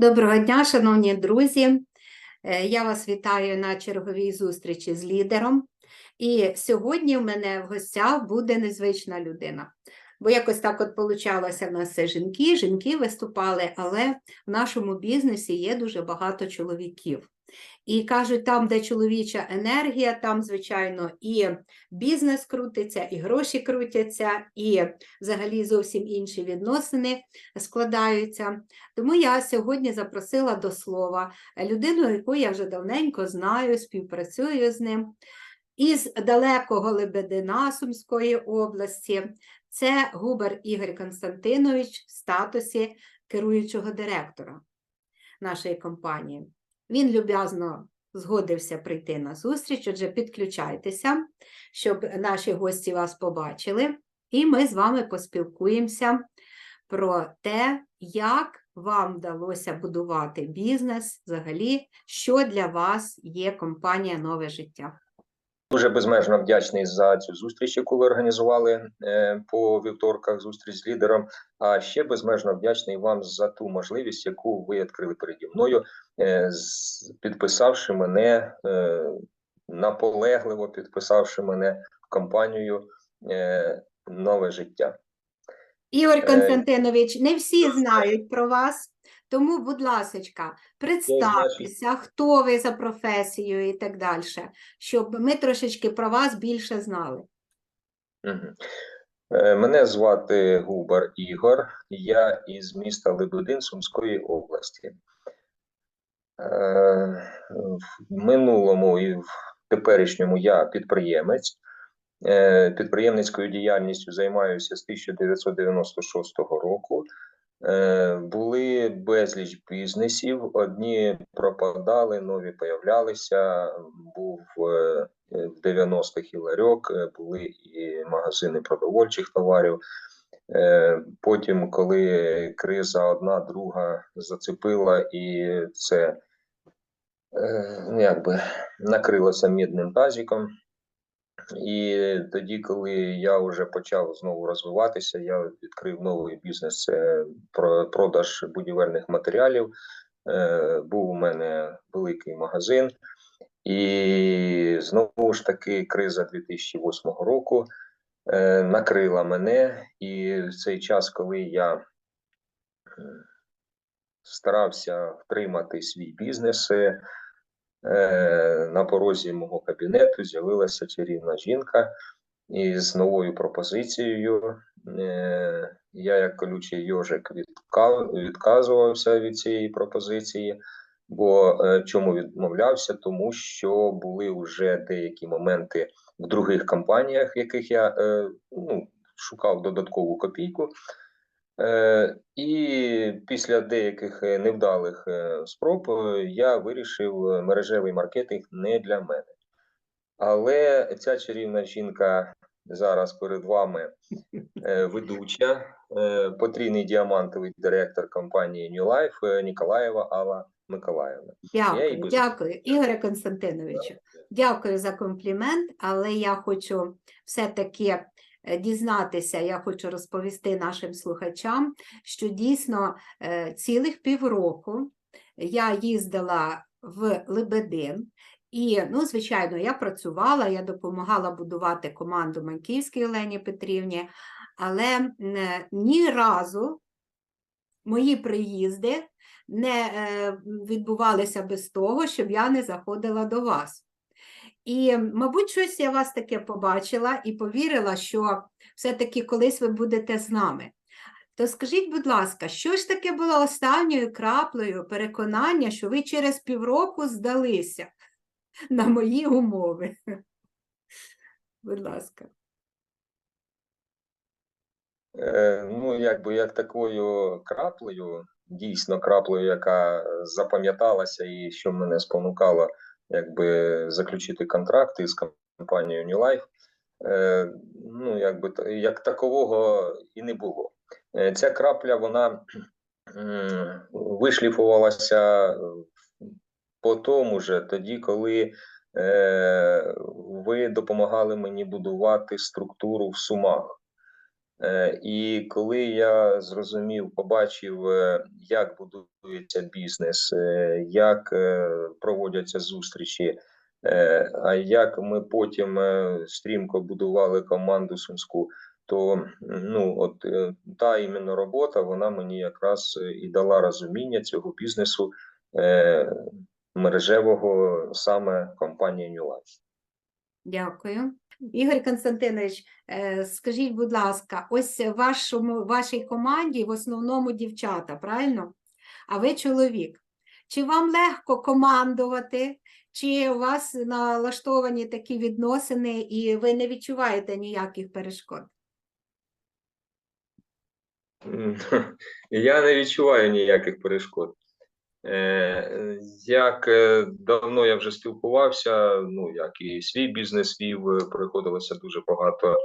Доброго дня, шановні друзі. Е, Я вас вітаю на черговій зустрічі з лідером. І сьогодні в мене в гостях буде незвична людина. Бо якось так от получалося в нас все жінки, жінки виступали, але в нашому бізнесі є дуже багато чоловіків. І кажуть, там, де чоловіча енергія, там, звичайно, і бізнес крутиться, і гроші крутяться, і взагалі зовсім інші відносини складаються. Тому я сьогодні запросила до слова людину, яку я вже давненько знаю, співпрацюю з ним. Із далекого Лебедина Сумської області це Губер Ігор Константинович в статусі керуючого директора нашої компанії. Він люб'язно згодився прийти на зустріч, отже, підключайтеся, щоб наші гості вас побачили, і ми з вами поспілкуємося про те, як вам вдалося будувати бізнес, взагалі, що для вас є компанія Нове життя. Дуже безмежно вдячний за цю зустріч, яку ви організували е, по вівторках. Зустріч з лідером. А ще безмежно вдячний вам за ту можливість, яку ви відкрили переді мною, е, підписавши мене е, наполегливо, підписавши мене в компанію нове життя. Ігор Константинович, не всі знають про вас, тому, будь ласочка, представтеся, хто ви за професією і так далі, щоб ми трошечки про вас більше знали. Е, Мене звати Губар Ігор, я із міста Лебедин Сумської області. Е, В минулому і в теперішньому я підприємець. Е, Підприємницькою діяльністю займаюся з 1996 року. Були безліч бізнесів, одні пропадали, нові появлялися. Був е, в 90-х і ларьок, е, були і магазини продовольчих товарів. Е, Потім, коли криза одна друга зацепила, і це ну, якби накрилося мідним тазиком. І тоді, коли я вже почав знову розвиватися, я відкрив новий бізнес це про продаж будівельних матеріалів. Е, Був у мене великий магазин, і знову ж таки криза 2008 року е, накрила мене. І в цей час, коли я е, старався втримати свій бізнес, е, Е, на порозі мого кабінету з'явилася чарівна жінка із новою пропозицією. Е, Я, як колючий йожик, відказувався від цієї пропозиції. Бо е, чому відмовлявся? Тому що були вже деякі моменти в других компаніях, в яких я е, ну, шукав додаткову копійку. Е, І після деяких е, невдалих е, спроб я вирішив мережевий маркетинг не для мене. Але ця чарівна жінка зараз перед вами ведуча, потрійний діамантовий директор компанії New Life Ніколаєва Алла Миколаївна. Дякую, без- дякую, Ігоре Константиновичу. Дякую за комплімент, але я хочу все-таки дізнатися, я хочу розповісти нашим слухачам, що дійсно е, цілих півроку я їздила в Лебедин. І, ну, звичайно, я працювала, я допомагала будувати команду Маньківській Олені Петрівні, але е, ні разу мої приїзди не е, відбувалися без того, щоб я не заходила до вас. І, мабуть, щось я вас таке побачила і повірила, що все-таки колись ви будете з нами. То скажіть, будь ласка, що ж таке було останньою краплею переконання, що ви через півроку здалися на мої умови? Будь ласка. Е, Ну, якби як такою краплею, дійсно краплею, яка запам'яталася і що мене спонукало, якби заключити контракти з компанією New Life, е, ну, якби як такового і не було. Е, Ця крапля, вона вишліфувалася е, по тому же, тоді, коли е, ви допомагали мені будувати структуру в Сумах. Е, І коли я зрозумів, побачив, е, як будується бізнес, е, як проводяться зустрічі, а як ми потім стрімко будували команду сумську, то ну от та іменно робота, вона мені якраз і дала розуміння цього бізнесу мережевого саме компанії Life. Дякую. Ігор Константинович, е, скажіть, будь ласка, ось вашому, вашій команді в основному дівчата, правильно? А ви чоловік. Чи вам легко командувати, чи у вас налаштовані такі відносини, і ви не відчуваєте ніяких перешкод? Я не відчуваю ніяких перешкод. Е, Як е, давно я вже спілкувався, ну як і свій бізнес вів, е, приходилося дуже багато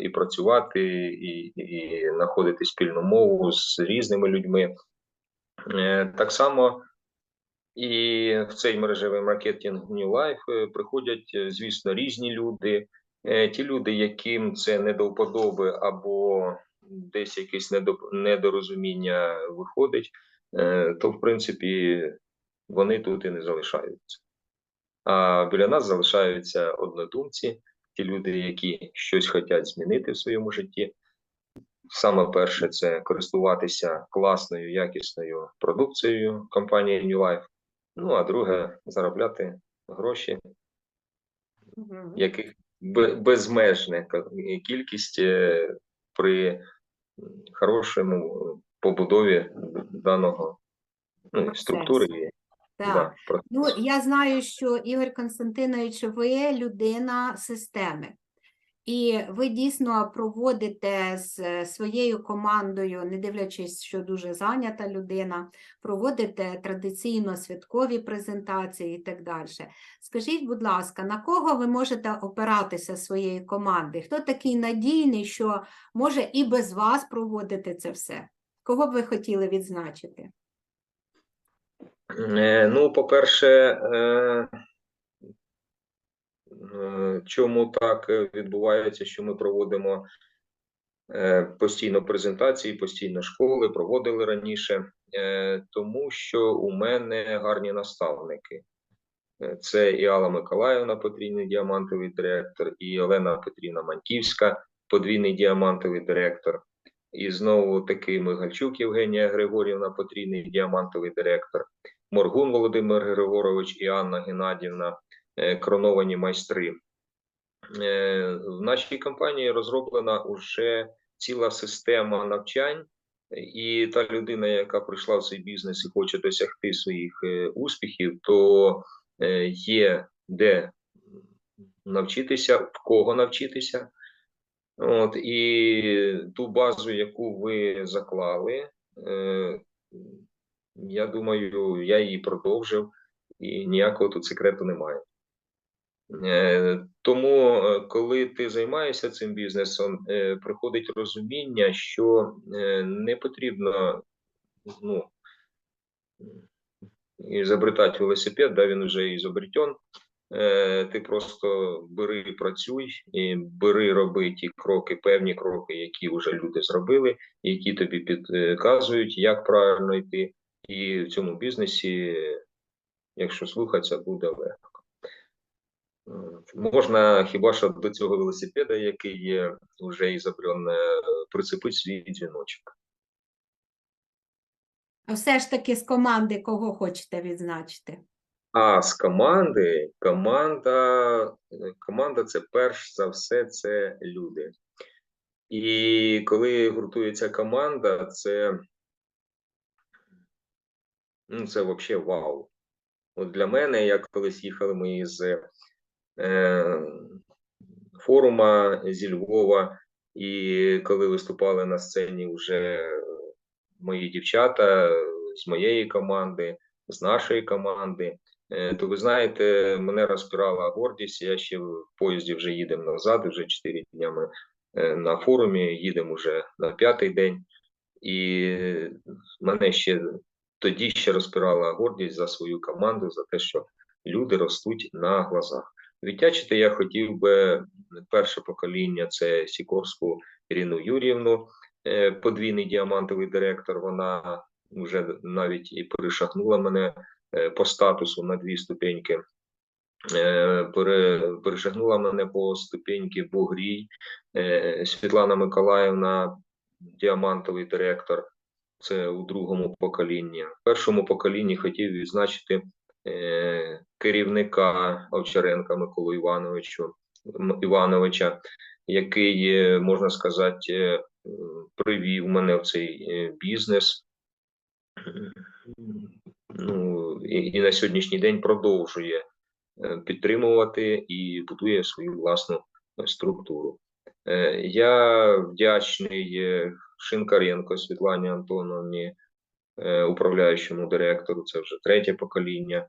і працювати, і, і знаходити спільну мову з різними людьми. Так само і в цей мережевий маркетинг New Life приходять, звісно, різні люди. Ті люди, яким це не до вподоби або десь якесь недорозуміння виходить, то в принципі вони тут і не залишаються. А біля нас залишаються однодумці, ті люди, які щось хочуть змінити в своєму житті. Саме перше це користуватися класною, якісною продукцією компанії New Life. Ну, а друге заробляти гроші, яких безмежна кількість е, при хорошому е, побудові даного ну, структури. Так. Да, Ну, я знаю, що Ігор Константинович, ви людина системи, і ви дійсно проводите з своєю командою, не дивлячись, що дуже зайнята людина, проводите традиційно святкові презентації і так далі. Скажіть, будь ласка, на кого ви можете опиратися своєї команди? Хто такий надійний, що може і без вас проводити це все? Кого б ви хотіли відзначити? Е, Ну, по-перше, е, е, чому так відбувається, що ми проводимо постійно презентації, постійно школи, проводили раніше, тому що у мене гарні наставники. Це і Алла Миколаївна, потрійний діамантовий директор, і Олена Петрівна Мантівська, подвійний діамантовий директор. І знову таки Мигальчук Євгенія Григорівна, потрійний діамантовий директор. Моргун Володимир Григорович і Анна Геннадівна, е, короновані майстри. Е, В нашій компанії розроблена уже ціла система навчань, і та людина, яка прийшла в цей бізнес і хоче досягти своїх е, успіхів, то є де навчитися, в кого навчитися. От, і ту базу, яку ви заклали, е, я думаю, я її продовжив, і ніякого тут секрету немає. Е, Тому, е, коли ти займаєшся цим бізнесом, е, приходить розуміння, що е, не потрібно ну, ізобретати велосипед, да, він вже ізобретен. Е, Ти просто бери, працюй, і бери, роби ті кроки, певні кроки, які вже люди зробили, які тобі підказують, як правильно йти. І в цьому бізнесі, якщо слухатися, буде легко. Можна хіба що до цього велосипеда, який є вже ізобрен, прицепити свій дзвіночок. А все ж таки з команди кого хочете відзначити? А з команди, команда, команда це перш за все це люди. І коли гуртується команда, це, ну, це взагалі вау. От для мене, як колись їхали ми з е, форума зі Львова, і коли виступали на сцені вже мої дівчата з моєї команди, з нашої команди, то ви знаєте, мене розпирала гордість. Я ще в поїзді вже їдемо назад, вже 4 дня ми е, на форумі, їдемо вже на п'ятий день, і мене ще тоді ще розпирала гордість за свою команду, за те, що люди ростуть на глазах. Віддячити я хотів би перше покоління це Сікорську Ірину Юрівну, е, подвійний діамантовий директор. Вона вже навіть і перешагнула мене е, по статусу на дві ступеньки. Е, Перешагнула мене по ступеньки Бугрій, Е, Світлана Миколаївна, діамантовий директор. Це у другому поколінні. В першому поколінні хотів відзначити керівника Овчаренка Миколу Івановичу Івановича, який, можна сказати, привів мене в цей бізнес. Ну, і, і на сьогоднішній день продовжує е, підтримувати і будує свою власну е, структуру. Е, Я вдячний Шинкаренко Світлані Антоновні, управляючому директору, це вже третє покоління,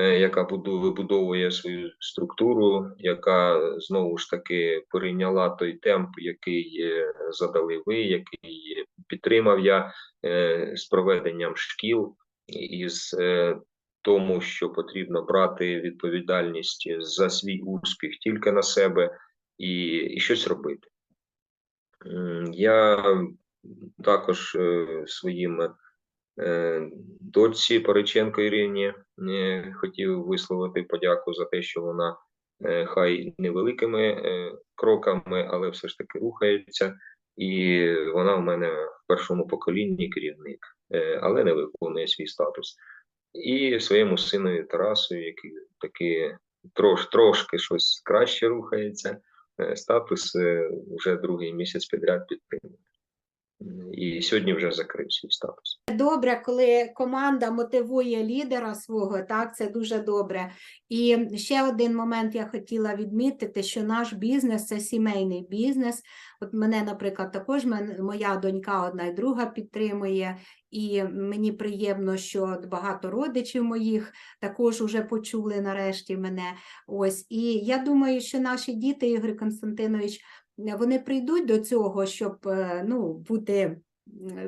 яка вибудовує свою структуру, яка знову ж таки перейняла той темп, який задали ви, який підтримав я е, з проведенням шкіл і з е, тому, що потрібно брати відповідальність за свій успіх тільки на себе і, і щось робити. Я також е, своїм е, дочці Париченко Ірині е, хотів висловити подяку за те, що вона е, хай невеликими е, кроками, але все ж таки рухається. І вона в мене в першому поколінні керівник, е, але не виконує свій статус. І своєму синові Тарасу, який таки трош, трошки щось краще рухається, е, статус е, вже другий місяць підряд підтримує. І сьогодні вже закрив свій статус. Добре, коли команда мотивує лідера свого, так, це дуже добре. І ще один момент я хотіла відмітити, що наш бізнес це сімейний бізнес. От мене, наприклад, також моя донька одна й друга підтримує, і мені приємно, що багато родичів моїх також уже почули нарешті мене. Ось, і я думаю, що наші діти, Ігор Константинович, вони прийдуть до цього, щоб е, ну, бути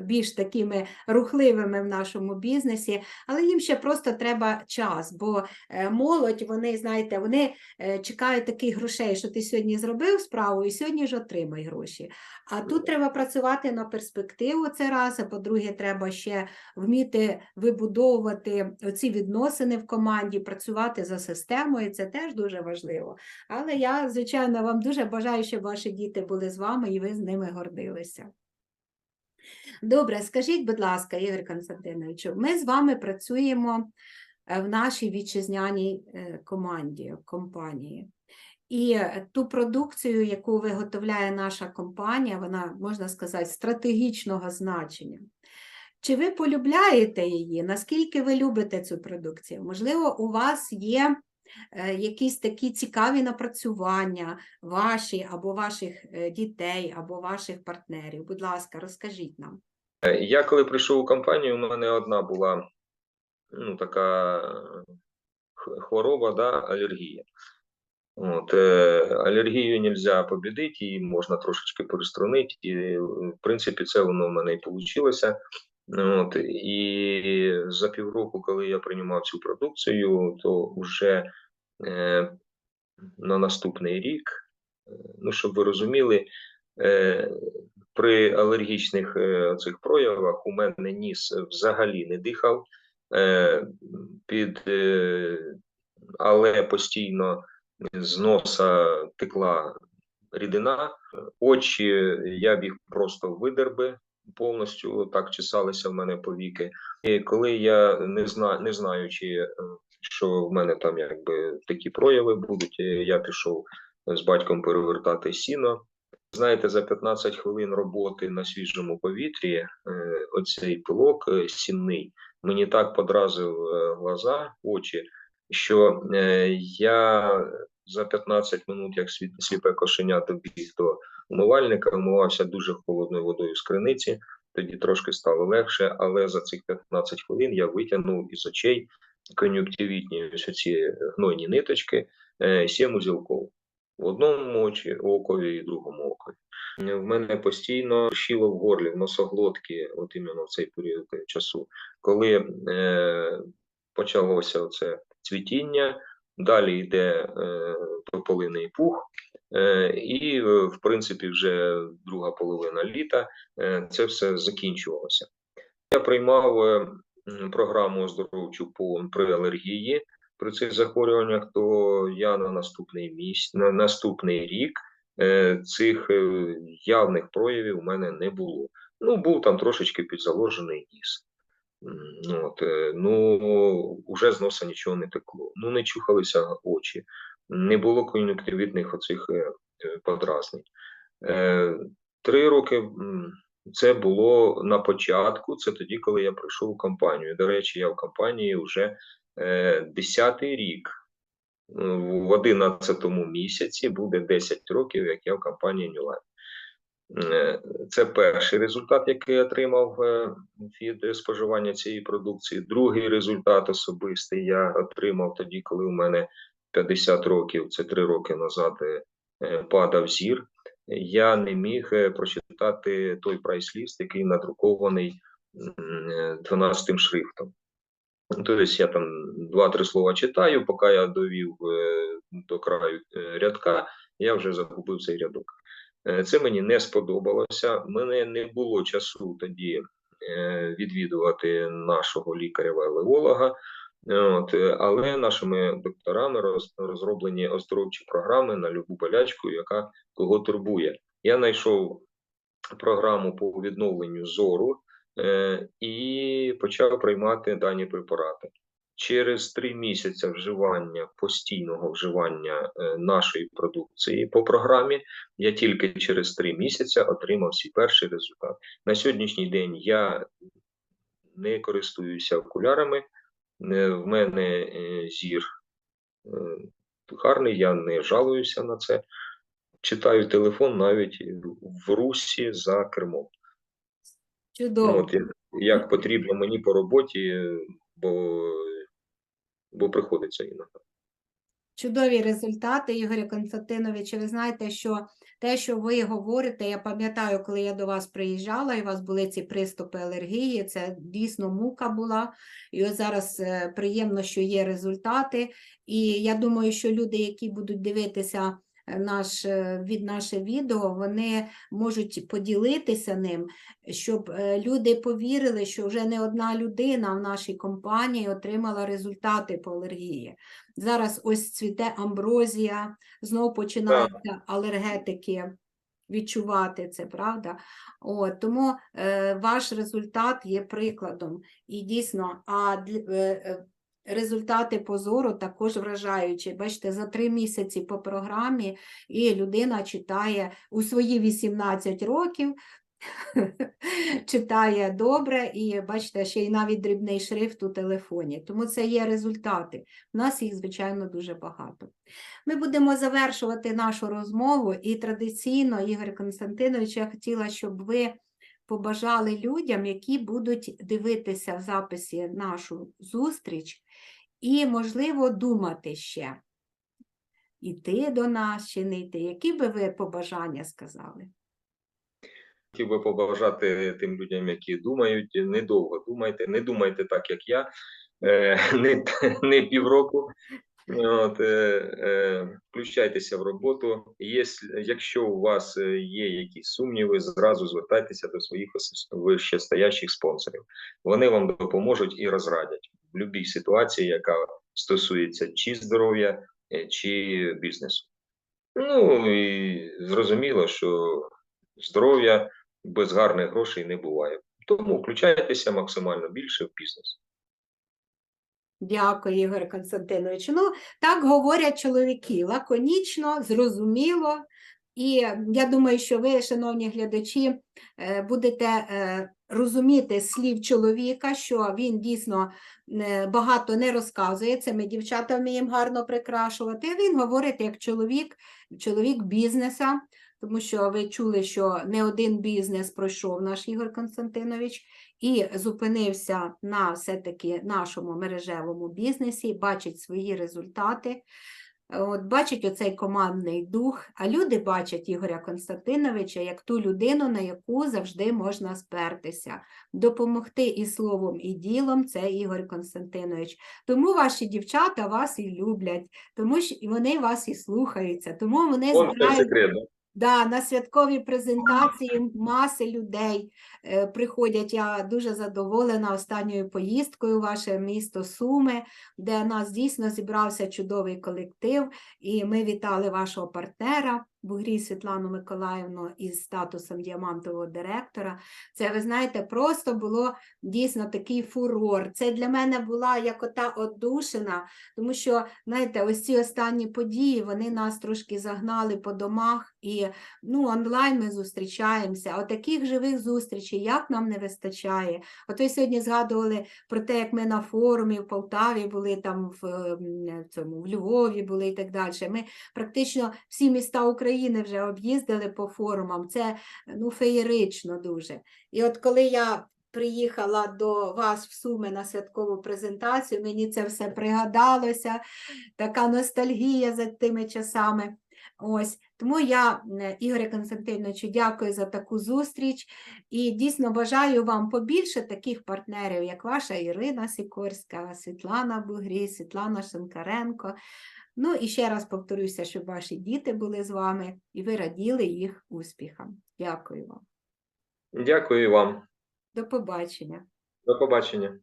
більш такими рухливими в нашому бізнесі, але їм ще просто треба час, бо е, молодь, вони, знаєте, вони е, чекають таких грошей, що ти сьогодні зробив справу і сьогодні ж отримай гроші. А тут треба працювати на перспективу це раз, а по-друге, треба ще вміти вибудовувати оці відносини в команді, працювати за системою, це теж дуже важливо. Але я, звичайно, вам дуже бажаю, щоб ваші діти були з вами і ви з ними гордилися. Добре, скажіть, будь ласка, Ігор Константиновичу, ми з вами працюємо е, в нашій вітчизняній е, команді, компанії. І е, ту продукцію, яку виготовляє наша компанія, вона, можна сказати, стратегічного значення. Чи ви полюбляєте її? Наскільки ви любите цю продукцію? Можливо, у вас є якісь такі цікаві напрацювання ваші або ваших е, дітей, або ваших партнерів. Будь ласка, розкажіть нам. Е, Я коли прийшов у компанію, у мене одна була ну, така хвороба, да, алергія. От, е, алергію нельзя побідити, її можна трошечки переструнити, і е, в принципі це воно в мене і вийшло. От, і за півроку, коли я приймав цю продукцію, то вже е, на наступний рік, е, ну щоб ви розуміли, е, при алергічних е, цих проявах у мене ніс взагалі не дихав, е, під, е, але постійно з носа текла рідина, очі я біг просто видер би повністю так чесалися в мене повіки. І коли я не знаю, не знаючи, е, що в мене там якби такі прояви будуть, е, я пішов з батьком перевертати сіно. Знаєте, за 15 хвилин роботи на свіжому повітрі е, оцей пилок сінний мені так подразив глаза, очі, що я за 15 минут, як сліпе кошеня, добіг до умивальника, вмивався дуже холодною водою з криниці. Тоді трошки стало легше, але за цих 15 хвилин я витягнув із очей кон'юктивітні ось ці гнойні ниточки, е, сім узілков в одному очі, окові і другому окові. Е, В мене постійно шило в горлі, в носоглотки, от іменно в цей період часу, коли е, почалося це цвітіння, Далі йде е, тополиний пух, е, і, е, в принципі, вже друга половина літа е, це все закінчувалося. Я приймав програму оздоровчу по при алергії при цих захворюваннях, то я на наступний місяць, на наступний рік цих явних проявів у мене не було. Ну, був там трошечки підзаложений ніс. От, ну, уже з носа нічого не текло. Ну, не чухалися очі, не було кон'юнктивітних оцих е, е, подразнень. Е, Три роки це було на початку, це тоді, коли я прийшов у компанію. До речі, я в компанії вже 10-й рік. В 11 місяці буде 10 років, як я в компанії New Life. Це перший результат, який я отримав е, від споживання цієї продукції. Другий результат особистий я отримав тоді, коли у мене 50 років, це 3 роки назад, е, е, падав зір. Я не міг прочитати той прайс-ліст, який надрукований м, е, 12 шрифтом. Тобто я там два-три слова читаю, поки я довів до краю рядка, я вже загубив цей рядок. Е, Це мені не сподобалося. Мене не було часу тоді е, відвідувати нашого лікаря-валеолога. От, е, але нашими докторами роз- розроблені оздоровчі програми на любу болячку, яка кого турбує. Я знайшов програму по відновленню зору і почав приймати дані препарати. Через три місяці вживання постійного вживання е, нашої продукції по програмі я тільки через три місяці отримав свій перший результат. На сьогоднішній день я не користуюся окулярами. е, В мене е, зір гарний, я не жалуюся на це. Читаю телефон навіть в русі за кермом. Чудово. Ну, от, як потрібно мені по роботі, бо, бо приходиться іноді. Чудові результати, Ігоря Константиновича. Ви знаєте, що те, що ви говорите, я пам'ятаю, коли я до вас приїжджала, і у вас були ці приступи алергії, це дійсно мука була. І ось зараз е, приємно, що є результати. І я думаю, що люди, які будуть дивитися наш, е, від наше відео, вони можуть поділитися ним, щоб е, люди повірили, що вже не одна людина в нашій компанії отримала результати по алергії. Зараз ось цвіте амброзія, знову починаються алергетики відчувати це, правда? От, тому е, ваш результат є прикладом. І дійсно, а дл- е, е, результати позору також вражаючі. Бачите, за три місяці по програмі і людина читає у свої 18 років. Читає добре і бачите, ще й навіть дрібний шрифт у телефоні. Тому це є результати. У нас їх, звичайно, дуже багато. Ми будемо завершувати нашу розмову, і традиційно, Ігор Константинович, я хотіла, щоб ви побажали людям, які будуть дивитися в записі нашу зустріч, і, можливо, думати ще, іти до нас чи не йти. Які би ви побажання сказали? Хотів би побажати тим людям, які думають, недовго думайте, не думайте так, як я, е, не, не півроку. От, е, е, включайтеся в роботу. Єс- якщо у вас е, є якісь сумніви, зразу звертайтеся до своїх вищестоящих спонсорів. Вони вам допоможуть і розрадять в будь-якій ситуації, яка стосується чи здоров'я, е, чи бізнесу. Ну і зрозуміло, що здоров'я без гарних грошей не буває. Тому включайтеся максимально більше в бізнес. Дякую, Ігор Константинович. Ну, так говорять чоловіки, лаконічно, зрозуміло. І я думаю, що ви, шановні глядачі, е, будете е, розуміти слів чоловіка, що він дійсно е, багато не розказує. Це ми, дівчата, вміємо гарно прикрашувати. Він говорить як чоловік, чоловік бізнеса, тому що ви чули, що не один бізнес пройшов наш Ігор Константинович і зупинився на все-таки нашому мережевому бізнесі, бачить свої результати. от бачать оцей командний дух, а люди бачать Ігоря Константиновича як ту людину, на яку завжди можна спертися. Допомогти і словом, і ділом це Ігор Константинович. Тому ваші дівчата вас і люблять, тому що вони вас і слухаються, тому вони збирають. Да? На святкові презентації маси людей е, приходять. Я дуже задоволена останньою поїздкою ваше місто Суми, де нас дійсно зібрався чудовий колектив, і ми вітали вашого партнера Бугрій Світлану Миколаївну із статусом діамантового директора. Це, ви знаєте, просто було дійсно такий фурор. Це для мене була як ота одушина, тому що, знаєте, ось ці останні події вони нас трошки загнали по домах, і ну, онлайн ми зустрічаємося. А таких живих зустрічей як нам не вистачає. От ви сьогодні згадували про те, як ми на форумі в Полтаві були, там в, цьому, в Львові були і так далі. Ми практично всі міста України вже об'їздили по форумам. Це ну, феєрично дуже. І от коли я приїхала до вас в Суми на святкову презентацію, мені це все пригадалося, така ностальгія за тими часами. Ось тому я, Ігоря Константиновичу, дякую за таку зустріч і дійсно бажаю вам побільше таких партнерів, як ваша Ірина Сікорська, Світлана Бугрій, Світлана Шинкаренко. Ну і ще раз повторюся, щоб ваші діти були з вами і ви раділи їх успіхам. Дякую вам. Дякую вам. До побачення. До побачення.